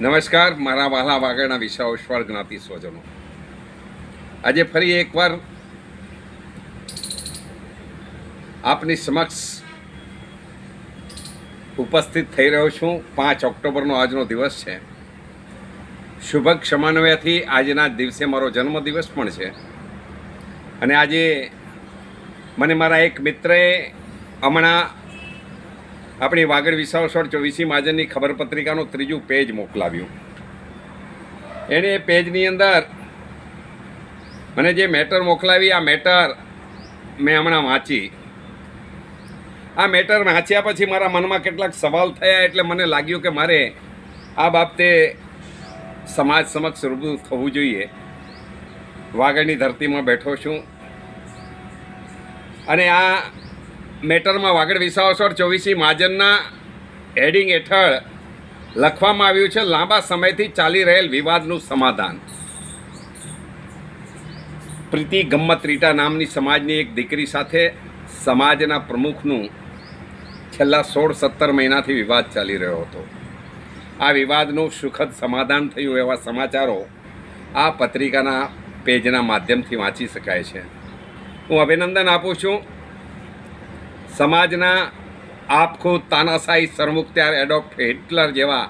નમસ્કાર, મારા વાલા વાગડના વિશાવસ્વર જ્ઞાતિ સ્વજનો. આજે ફરી એકવાર આપની સમક્ષ ઉપસ્થિત થઈ રહ્યો છું. પાંચ ઓક્ટોબરનો આજનો દિવસ છે. શુભક ક્ષમાન્વયથી આજના દિવસે મારો જન્મદિવસ પણ છે. અને આજે મને મારા એક મિત્રએ હમણાં આપણી વાગડ વિસાવસર ચોવીસી મહાજનની ખબર પત્રિકાનું ત્રીજું પેજ મોકલાવ્યું. એણે એ પેજની અંદર મને જે મેટર મોકલાવી, આ મેટર મેં હમણાં વાંચી. આ મેટર વાંચ્યા પછી મારા મનમાં કેટલાક સવાલ થયા એટલે મને લાગ્યું કે મારે આ બાબતે સમાજ સમક્ષ રૂબરૂ થવું જોઈએ. વાગડની ધરતીમાં બેઠો છું. અને આ મેટરમાં વાગડ વિસાવસર ચોવીસી મહાજનના હેડિંગ હેઠળ લખવામાં આવ્યું છે, લાંબા સમયથી ચાલી રહેલ વિવાદનું સમાધાન. પ્રીતિ ગમ્મત રીટા નામની સમાજની એક દીકરી સાથે સમાજના પ્રમુખનું છેલ્લા સોળ સત્તર મહિનાથી વિવાદ ચાલી રહ્યો હતો. આ વિવાદનું સુખદ સમાધાન થયું એવા સમાચારો આ પત્રિકાના પેજના માધ્યમથી વાંચી શકાય છે. હું અભિનંદન આપું છું. સમાજના આખો તાનાશાહી સરમુખત્યાર એડોપ્ટ હિટલર જેવા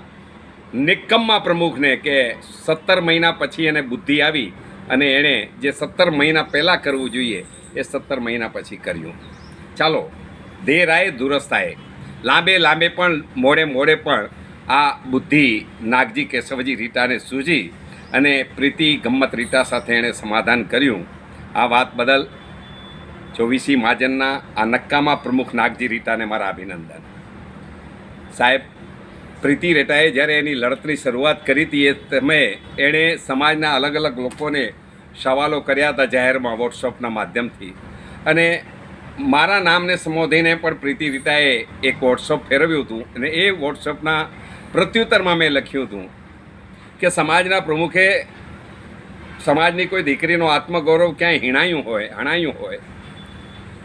નિકમ્મા પ્રમુખને કે સત્તર મહિના પછી એને બુદ્ધિ આવી અને એણે જે સત્તર મહિના પહેલાં કરવું જોઈએ એ સત્તર મહિના પછી કર્યું. ચાલો દેર આય દુરસ્ત આય લાંબે લાંબે પણ, મોડે મોડે પણ આ બુદ્ધિ નાગજી કેશવજી રીટાને સૂજી અને પ્રીતિ ગમ્મત રીટા સાથે એણે સમાધાન કર્યું. આ વાત બદલ ચોવીસી મહાજનના આ નક્કામાં પ્રમુખ નાગજી રીટાને મારા અભિનંદન. સાહેબ, પ્રીતિ રેટાએ જ્યારે એની લડતની શરૂઆત કરી હતી એ તમે એણે સમાજના અલગ અલગ લોકોને સવાલો કર્યા હતા જાહેરમાં વોટ્સઅપના માધ્યમથી. અને મારા નામને સંબોધીને પણ પ્રીતિ રીટાએ એક વોટ્સઅપ ફેરવ્યું હતું અને એ વોટ્સઅપના પ્રત્યુત્તરમાં મેં લખ્યું હતું કે સમાજના પ્રમુખે સમાજની કોઈ દીકરીનો આત્મગૌરવ ક્યાંય હિણાયું હોય, હણાયું હોય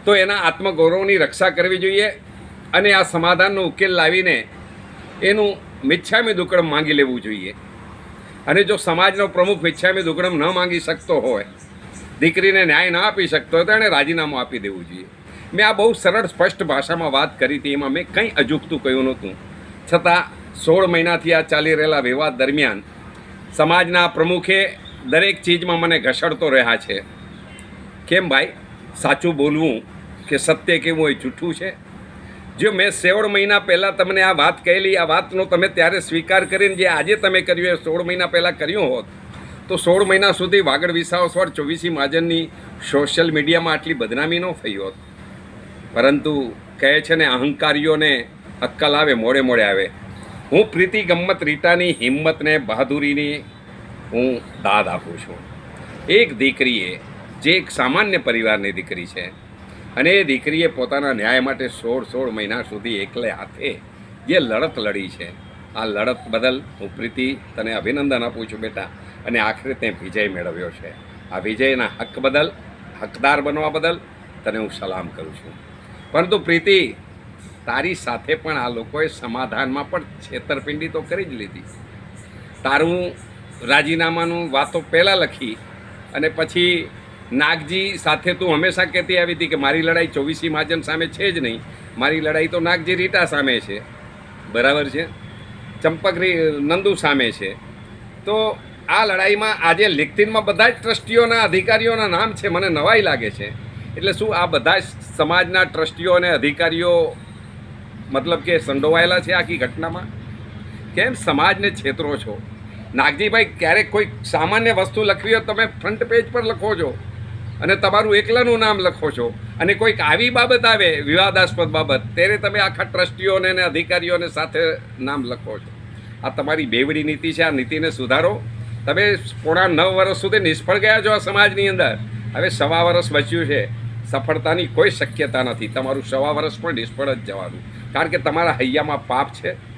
તો એના આત્મગૌરવની રક્ષા કરવી જોઈએ અને આ સમાધાનનો ઉકેલ લાવીને એનું મિચ્છામી દુકડમ માંગી લેવું જોઈએ. અને જો સમાજનો પ્રમુખ મિચ્છામી દુકડમ ન માંગી શકતો હોય, દીકરીને ન્યાય ન આપી શકતો હોય તો એણે રાજીનામું આપી દેવું જોઈએ. મેં આ બહુ સરળ, સ્પષ્ટ ભાષામાં વાત કરી હતી, એમાં મેં કંઈ અજુકતું કહ્યું નહોતું. છતાં સોળ મહિનાથી આ ચાલી રહેલા વિવાદ દરમિયાન સમાજના પ્રમુખે દરેક ચીજમાં મને ઘસડતો રહ્યા છે. કેમ ભાઈ? સાચું બોલવું કે સત્ય કેવું હોય જૂઠું છે? જો મેં સોળ મહિના પહેલાં તમને આ વાત કહેલી, આ વાતનો તમે ત્યારે સ્વીકાર કરીને જે આજે તમે કર્યું એ સોળ મહિના પહેલાં કર્યું હોત, તો સોળ મહિના સુધી વાગડ વિસાવસવાડ ચોવીસી મહાજનની સોશિયલ મીડિયામાં આટલી બદનામી ન થઈ હોત. પરંતુ કહે છે ને, અહંકારીઓને અક્કલ આવે, મોડે મોડે આવે. હું પ્રીતિ ગમ્મત રીટાની હિંમતને બહાદુરીની હું દાદ આપું છું. એક દીકરીએ જે એક સામાન્ય પરિવારની દીકરી છે અને એ દીકરીએ પોતાના ન્યાય માટે સોળ સોળ મહિના સુધી એકલે હાથે જે લડત લડી છે. આ લડત બદલ હું પ્રીતિ તને અભિનંદન આપું છું બેટા અને આખરે તે વિજય મેળવ્યો છે. આ વિજયના હક બદલ, હકદાર બનવા બદલ તને હું સલામ કરું છું. પરંતુ પ્રીતિ, તારી સાથે પણ આ લોકોએ સમાધાનમાં પણ છેતરપિંડી તો કરી જ લીધી. તારું રાજીનામાનું વાતો પહેલાં લખી અને પછી નાગજી સાથે તું હંમેશા કહેતી આવી હતી કે મારી લડાઈ ચોવીસી મહાજન સામે છે જ નહીં. મારી લડાઈ તો નાગજી રીટા સામે છે. બરાબર છે? ચંપક નંદુ સામે છે. તો આ લડાઈમાં આજે લેખતિનમાં બધા જ ટ્રસ્ટીઓના અધિકારીઓના નામ છે, મને નવાઈ લાગે છે. એટલે શું આ બધા જ સમાજના ટ્રસ્ટીઓ અને અધિકારીઓ મતલબ કે સંડોવાયેલા છે આખી ઘટનામાં? કેમ સમાજને છેતરો છો? નાગજીભાઈ, ક્યારેક કોઈ સામાન્ય વસ્તુ લખવી હોય તમે ફ્રન્ટ પેજ પર લખો છો. અને તમારું એકલાનું નામ લખો છો. અને કોઈક આવી બાબત આવે, વિવાદાસ્પદ બાબત, ત્યારે તમે આખા ટ્રસ્ટીઓને અને અધિકારીઓને સાથે નામ લખો છો. આ તમારી બેવડી નીતિ છે, આ નીતિને સુધારો. તમે પોણા નવ વર્ષ સુધી નિષ્ફળ ગયા છો આ સમાજની અંદર. હવે સવા વર્ષ બચ્યું છે. સફળતાની કોઈ શક્યતા નથી. તમારું સવા વર્ષ પણ નિષ્ફળ જ જવાનું. કારણ કે તમારા હૈયામાં પાપ છે.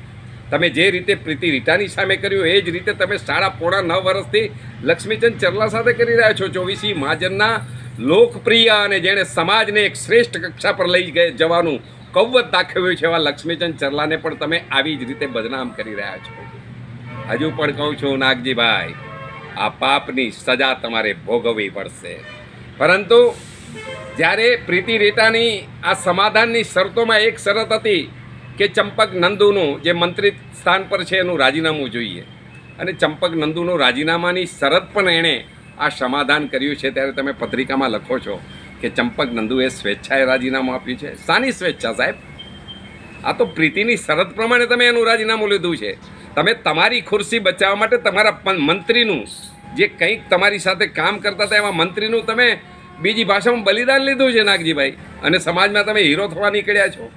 તમે જે રીતે પ્રીતિ રીટાની સામે કર્યું એ જ રીતે તમે સાડા પોણા નવ વર્ષથી લક્ષ્મીચંદ ચરલા સાથે કરી રહ્યા છો. ચોવીસી મહાજનના લોકપ્રિય અને જેણે સમાજને એક શ્રેષ્ઠ કક્ષા પર લઈ ગયે જવાનું કૌવત દાખવ્યું છે એવા લક્ષ્મીચંદ ચરલાને પણ તમે આવી જ રીતે બદનામ કરી રહ્યા છો. હજુ પણ કહું છું, નાગજીભાઈ, આ પાપની સજા તમારે ભોગવવી પડશે. પરંતુ જ્યારે પ્રીતિ રેટાની આ સમાધાનની શરતોમાં એક શરત હતી કે ચંપક નંદુનું જે મંત્રી સ્થાન પર છે એનું રાજીનામું જોઈએ. અને ચંપક નંદુનું રાજીનામાની શરત પણ એણે આ સમાધાન કર્યું છે. ત્યારે તમે પત્રિકામાં લખો છો કે ચંપક નંદુએ સ્વેચ્છાએ રાજીનામું આપ્યું છે. શાની સ્વેચ્છા સાહેબ? આ તો પ્રીતિની શરત પ્રમાણે તમે એનું રાજીનામું લીધું છે. તમે તમારી ખુરશી બચાવવા માટે તમારા મંત્રીનું જે કંઈક તમારી સાથે કામ કરતા હતા એવા મંત્રીનું તમે બીજી ભાષામાં બલિદાન લીધું છે નાગજીભાઈ. અને સમાજમાં તમે હીરો થવા નીકળ્યા છો.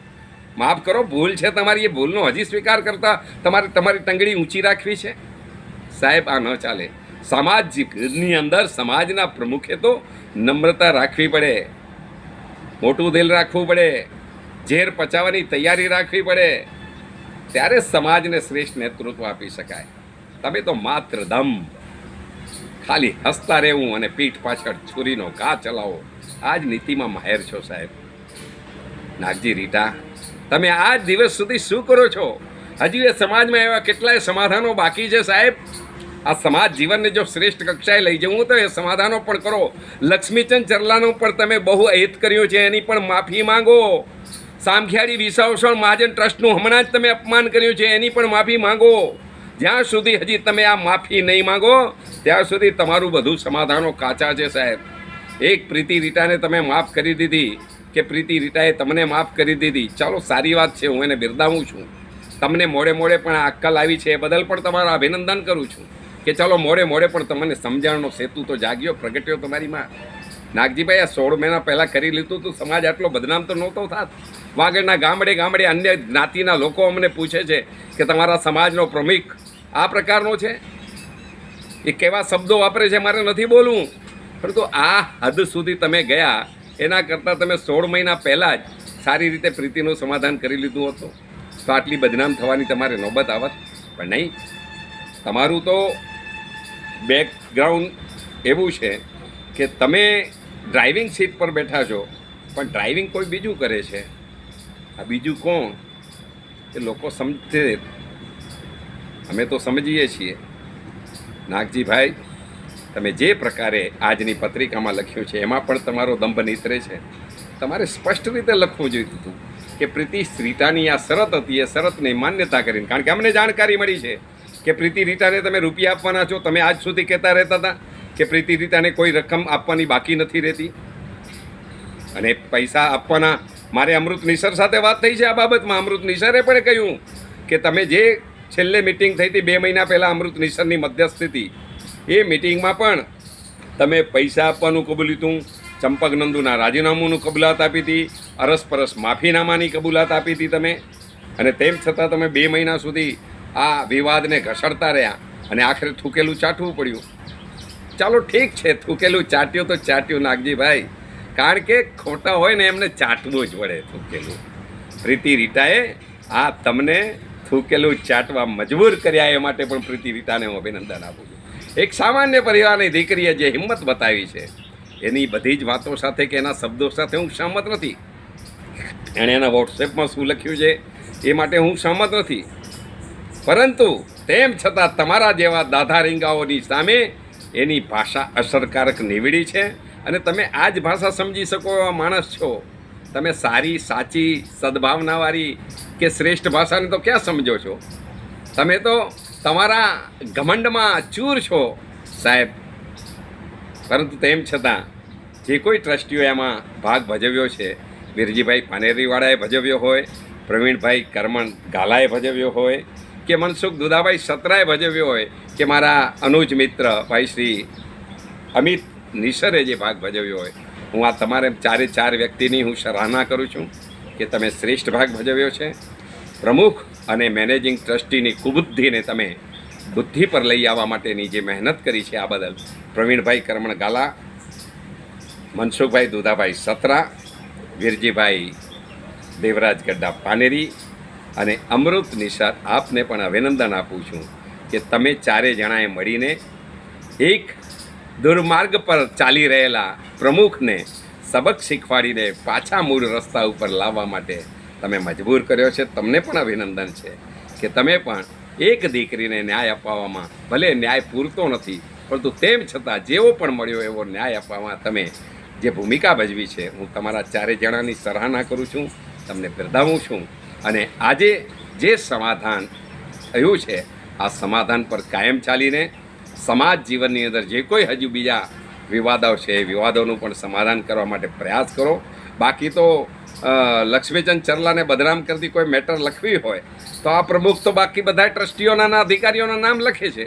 માફ કરો, ભૂલ છે તમારી, એ ભૂલનો હજી સ્વીકાર કરતા તમારે, તમારી ટંગડી ઊંચી રાખવી છે? સાહેબ, આ ન ચાલે. સામાજિકની અંદર, સમાજના પ્રમુખે તો નમ્રતા રાખવી પડે. મોટું દિલ રાખવું પડે. ઝેર પચાવવાની તૈયારી રાખવી પડે. ત્યારે સમાજને શ્રેષ્ઠ નેતૃત્વ આપી શકાય. તમે તો માત્ર દમ. ખાલી હસતા રહેવું અને પીઠ પાછળ છુરીનો ઘા ચલાવો. આ જ નીતિમાં માહેર છો સાહેબ. નાગજી, રીટા તમે આ દિવસ સુધી શું કરો છો? હજી એ સમાજમાં એવા કેટલાય સમાધાનો બાકી છે, સાહેબ? આ સમાજ જીવનને જો શ્રેષ્ઠ કક્ષાએ લઈ જવું તો એ સમાધાનો પણ કરો. લક્ષ્મીચંદ ચરલાનો પણ તમે બહુ અહિત કર્યું છે, એની પણ માફી માંગો. સામખિયાળી વિસાવસણ મહાજન ટ્રસ્ટનું હમણાં જ તમે અપમાન કર્યું છે, એની પણ માફી માંગો. જ્યાં સુધી હજી તમે આ માફી નહીં માંગો, ત્યાં સુધી તમારું બધું સમાધાનો કાચા છે, સાહેબ. એક પ્રીતિ રીટાને તમે માફ કરી દીધી. કે પ્રીતિ રીટાએ તમને માફ કરી દીધી. ચાલો, સારી વાત છે, હું એને બિરદાવું છું. તમને મોડે મોડે પણ આ અક્કલ આવી છે એ બદલ પણ તમારું અભિનંદન કરું છું. કે ચાલો, મોડે મોડે પણ તમને સમજણનો સેતુ તો જાગ્યો, પ્રગટ્યો તમારીમાં નાગજીભાઈ આ સોળ મહિના પહેલાં કરી લીધું તો સમાજ આટલો બદનામ તો નહોતો થાત. વાગડના ગામડે ગામડે અન્ય જ્ઞાતિના લોકો અમને પૂછે છે કે તમારા સમાજનો પ્રમુખ આ પ્રકારનો છે? એ કેવા શબ્દો વાપરે છે મારે નથી બોલવું. પરંતુ આ હદ સુધી તમે ગયા એના કરતાં તમે સોળ મહિના પહેલાં જ સારી રીતે પ્રીતિનું સમાધાન કરી લીધું હતું. તો આટલી બદનામ થવાની તમારે નોબત આવત. પણ નહીં. તમારું તો બેકગ્રાઉન્ડ એવું છે કે તમે ડ્રાઇવિંગ સીટ પર બેઠા છો, પણ ડ્રાઇવિંગ કોઈ બીજું કરે છે. આ બીજું કોણ? એ લોકો સમજે. અમે તો સમજીએ છીએ. નાગજીભાઈ તમે જે પ્રકારે આજની પત્રિકામાં લખ્યું છે, એમાં પણ તમારો દંભ નીતરે છે. તમારે સ્પષ્ટ રીતે લખવું જોઈતું હતું કે પ્રીતિ રીટાની આ શરત હતી, એ શરતને માન્યતા કરીને, કારણ કે અમને જાણકારી મળી છે કે પ્રીતિ રીટાને તમે રૂપિયા આપવાના છો, તમે આજ સુધી કહેતા રહેતા હતા કે પ્રીતિ રીટાને કોઈ રકમ આપવાની બાકી નથી રહેતી. અને પૈસા આપવાના, મારે અમૃત નિસર સાથે વાત થઈ છે આ બાબતમાં. અમૃત નિસરે પણ કહ્યું કે તમે જે છેલ્લે મિટિંગ થઈ હતી, બે મહિના પહેલાં અમૃત નિસરની મધ્યસ્થી એ મિટિંગમાં પણ તમે પૈસા આપવાનું કબૂલ્યું હતું ચંપકનંદુના રાજીનામુંનું કબૂલાત આપી હતી. અરસપરસ માફીનામાની કબૂલાત આપી હતી તમે. અને તેમ છતાં તમે બે મહિના સુધી આ વિવાદને ઘસડતા રહ્યા અને આખરે થૂકેલું ચાટવું પડ્યું. ચાલો ઠીક છે, થૂકેલું ચાટ્યું તો ચાટ્યું નાગજીભાઈ કારણ કે ખોટા હોય ને એમને ચાટવું જ વળે થૂકેલું. પ્રીતિ રીટાએ આ તમને થૂકેલું ચાટવા મજબૂર કર્યા એ માટે પણ પ્રીતિ રીટાને હું અભિનંદન આપું છું. એક સામાન્ય પરિવારની દીકરીએ જે હિંમત બતાવી છે, એની બધી જ વાતો સાથે કે એના શબ્દો સાથે હું સહમત નથી. એણે એના વોટ્સએપમાં શું લખ્યું છે, એ માટે હું સહમત નથી. પરંતુ તેમ છતાં તમારા જેવા દાધા રીંગાઓની સામે એની ભાષા અસરકારક નીવડી છે અને તમે આ જ ભાષા સમજી શકો એવા માણસ છો. તમે સારી, સાચી, સદભાવનાવાળી કે શ્રેષ્ઠ ભાષાને તો ક્યાં સમજો છો? તમે તો તમારા ઘમંડમાં ચૂર છો, સાહેબ. પરંતુ તેમ છતાં, જે કોઈ ટ્રસ્ટીઓ એમાં ભાગ ભજવ્યો છે, વિરજીભાઈ પાનેરીવાળાએ ભજવ્યો હોય, પ્રવીણભાઈ કરમણ ગાલાએ ભજવ્યો હોય, કે મનસુખ દુદાભાઈ સત્રાએ ભજવ્યો હોય, કે મારા અનુજ મિત્ર ભાઈ શ્રી અમિત નિસરે જે ભાગ ભજવ્યો હોય, હું આ તમારે ચારે ચાર વ્યક્તિની હું સરાહના કરું છું કે તમે શ્રેષ્ઠ ભાગ ભજવ્યો છે. પ્રમુખ અને મેનેજિંગ ટ્રસ્ટીની કુબુદ્ધિને તમે બુદ્ધિ પર લઈ આવવા માટેની જે મહેનત કરી છે આ બદલ પ્રવીણભાઈ કરમણ ગાલા મનસુખભાઈ દુધાભાઈ સત્રા, વીરજીભાઈ દેવરાજ ગડ્ડા પાનેરી અને અમૃત નિષાદ આપને પણ અભિનંદન આપું છું કે તમે ચારે જણાએ મળીને એક દુર્માર્ગ પર ચાલી રહેલા પ્રમુખને સબક શીખવાડીને પાછા મૂળ રસ્તા ઉપર લાવવા માટે તમે મજબૂર કર્યો છે. તમને પણ અભિનંદન છે કે તમે પણ એક દીકરીને ન્યાય અપાવવામાં ભલે ન્યાય પૂરતો નથી, પરંતુ તેમ છતાં જેવો પણ મળ્યો એવો ન્યાય આપવામાં તમે જે ભૂમિકા ભજવી છે, હું તમારા ચારે જણાની સરાહના કરું છું, તમને બિરદાવું છું. અને આજે જે સમાધાન થયું છે, આ સમાધાન પર કાયમ ચાલીને સમાજ જીવનની અંદર જે કોઈ હજુ બીજા વિવાદો છે એ વિવાદોનું પણ સમાધાન કરવા માટે પ્રયાસ કરો. બાકી તો લક્ષ્મીચંદ ચરલાને બદનામ કરતી કોઈ મેટર લખવી હોય, તો આ પ્રમુખ તો બાકી બધા ટ્રસ્ટીઓના અધિકારીઓના નામ લખે છે.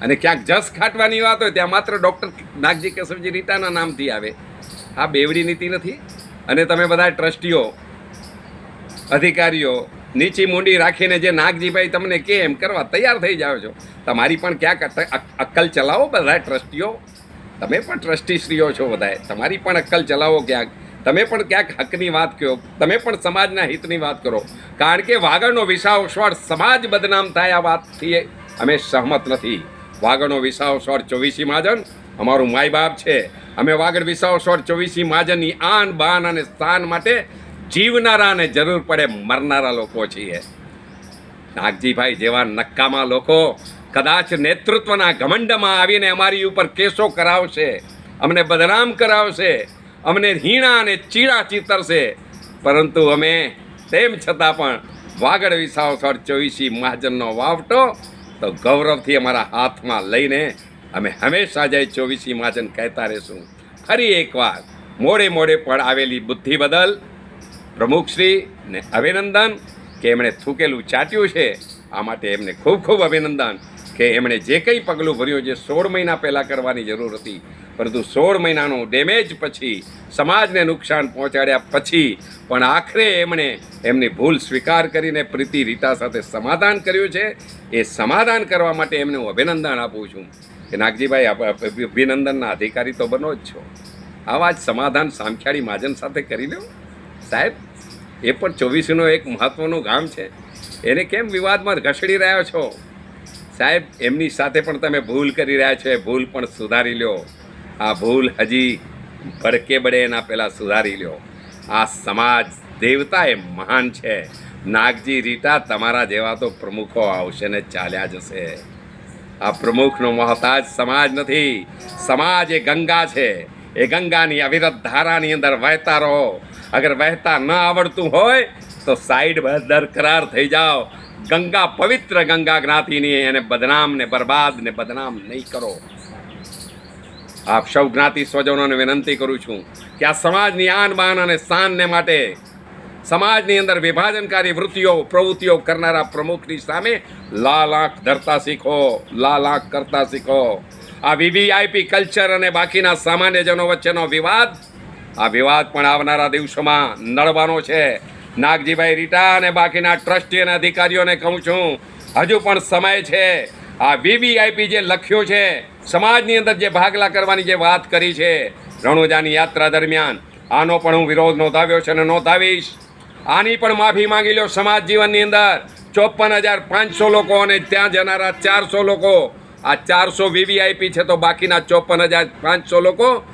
અને ક્યાંક જસ ખાટવાની વાત હોય ત્યાં માત્ર ડૉક્ટર નાગજી કેશવજી રીટાના નામથી આવે. આ બેવડી નીતિ નથી. અને તમે બધા ટ્રસ્ટીઓ, અધિકારીઓ, નીચી મૂંડી રાખીને જે નાગજીભાઈ તમને કે એમ કરવા તૈયાર થઈ જાઓ છો. તમારી પણ ક્યાંક અક્કલ ચલાવો બધા ટ્રસ્ટીઓ. તમે પણ ટ્રસ્ટીશ્રીઓ છો બધા તમારી પણ અક્કલ ચલાવો ક્યાંક. તમે પણ ક્યાંક હકની વાત કહો, તમે પણ સમાજના હિતની વાત કરો. કારણ કે વાગડનો વિસાવ સ્વર સમાજ બદનામ થાય આ વાતથી અમે સહમત નથી. વાગડનો વિસાવ સ્વર ચોવીસી મહાજન અમારું માય બાપ છે. અમે વાગડ વિસાવ સ્વર ચોવીસી મહાજનની આન, બાન અને સ્થાન માટે જીવનારા અને જરૂર પડે મરનારા લોકો છીએ. નાગજીભાઈ જેવા નક્કામાં લોકો કદાચ નેતૃત્વના ઘમંડમાં આવીને અમારી ઉપર કેસો કરાવશે, અમને બદનામ કરાવશે અમને હીણા અને ચીડા ચીતરશે. પરંતુ અમે તેમ છતાં પણ વાગડ વિસાવ સર ચોવીસી મહાજનનો વાવટો, તો ગૌરવથી અમારા હાથમાં લઈને અમે હંમેશા જય ચોવીસી મહાજન કહેતા રહીશું. ફરી એકવાર મોડે મોડે પણ આવેલી બુદ્ધિ બદલ પ્રમુખશ્રી ને અભિનંદન કે એમણે થૂકેલું ચાટ્યું છે, આ માટે એમને ખૂબ ખૂબ અભિનંદન કે એમણે જે કંઈ પગલું ભર્યું જે સોળ મહિના પહેલાં કરવાની જરૂર હતી પરંતુ સોળ મહિનાનું ડેમેજ પછી સમાજને નુકસાન પહોંચાડ્યા પછી પણ આખરે એમણે એમની ભૂલ સ્વીકાર કરીને પ્રીતિ રીતા સાથે સમાધાન કર્યું છે. એ સમાધાન કરવા માટે એમને હું અભિનંદન આપું છું. કે નાગજીભાઈ અભિનંદનના અધિકારી તો બનો જ છો. આવા જ સમાધાન સામખ્યાળી મહાજન સાથે કરી લો સાહેબ, એ પણ ચોવીસનો એક મહત્ત્વનું ગામ છે. એને કેમ વિવાદમાં ઘસડી રહ્યા છો? સાહેબ, એમની સાથે પણ તમે ભૂલ કરી રહ્યા છો. એ ભૂલ પણ સુધારી લ્યો આ ભૂલ હજી ભડકે બડે એના પહેલાં સુધારી લ્યો. આ સમાજ દેવતા એ મહાન છે. નાગજી, રીટા તમારા જેવા તો પ્રમુખો આવશે ને ચાલ્યા જશે. આ પ્રમુખનો મહતાજ સમાજ નથી. સમાજ એ ગંગા છે. એ ગંગાની અવિરત ધારાની અંદર વહેતા રહો. અગર વહેતા ન આવડતું હોય તો સાઈડ દરકરાર થઈ જાઓ. ગંગા પવિત્ર ગંગા જ્ઞાતિની એને બદનામ ને બરબાદ ને બદનામ નહીં કરો. આપ સૌ જ્ઞાતિ સ્વજનોને વિનંતી કરું છું કે આ સમાજની આન બાન અને શાનને માટે સમાજની અંદર વિભાજનકારી વૃત્તિઓ, પ્રવૃત્તિઓ કરનારા પ્રમુખની સામે લાલ આંખ ધરતા શીખો, લાલ આંખ કરતા શીખો. આ વીવીઆઈપી કલ્ચર અને બાકીના સામાન્યજનો વચ્ચેનો વિવાદ, આ વિવાદ પણ આવનારા દિવસોમાં નડવાનો છે. નાગજીભાઈ રીટા અને બાકીના ટ્રસ્ટી અને અધિકારીઓને કહું છું, હજુ પણ સમય છે. આ વીવીઆઈપી જે લખ્યું છે, સમાજની અંદર જે ભાગલા કરવાની જે વાત કરી છે, રણુજાની યાત્રા દરમિયાન, આનો પણ હું વિરોધ નોંધાવ્યો છે અને નોંધાવીશ. આની પણ માફી માંગી લો સમાજ જીવનની અંદર. ચોપન હજાર પાંચસો લોકો અને ત્યાં જનારા ચારસો લોકો. આ ચારસો વીવીઆઈપી છે તો બાકીના ચોપન હજાર પાંચસો લોકો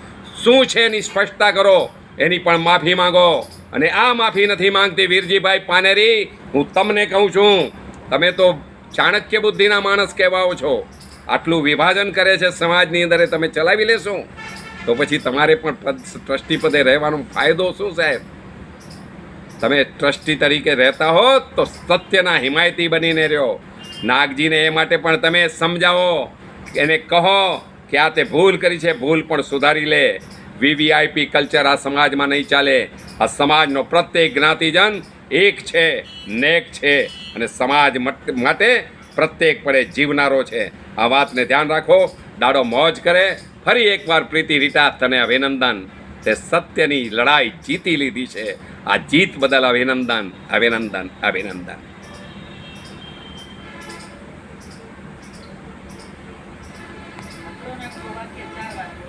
શું છે એની સ્પષ્ટતા કરો, એની પણ માફી માંગો. અને આ માફી નથી માંગતી વીરજીભાઈ પાનેરી, હું તમને કહું છું, તમે તો ચાણક્ય બુદ્ધિના માણસ કહેવાઓ છો. આટલું વિભાજન કરે છે સમાજની અંદર તમે ચલાવી લેશો. તો પછી તમારે પણ ટ્રસ્ટી પદે રહેવાનો ફાયદો શું સાહેબ? તમે ટ્રસ્ટી તરીકે રહેતા હો તો સત્યના હિમાયતી બનીને રહ્યો. નાગજીને એ માટે પણ તમે સમજાવો. એને કહો કે આ તે ભૂલ કરી છે, ભૂલ પણ સુધારી લે. વીવીઆઈપી કલ્ચર આ સમાજમાં નહીં ચાલે. આ સમાજનો પ્રત્યેક જ્ઞાતિજન એક છે, નેક છે અને સમાજ મટ- પ્રત્યેક પડે જીવનારો છે. આ વાતને ધ્યાન રાખો. દાડો મોજ કરે. ફરી એકવાર પ્રીતિ રીટા તને અભિનંદન. તે સત્યની લડાઈ જીતી લીધી છે. આ જીત બદલ અભિનંદન અભિનંદન અભિનંદન.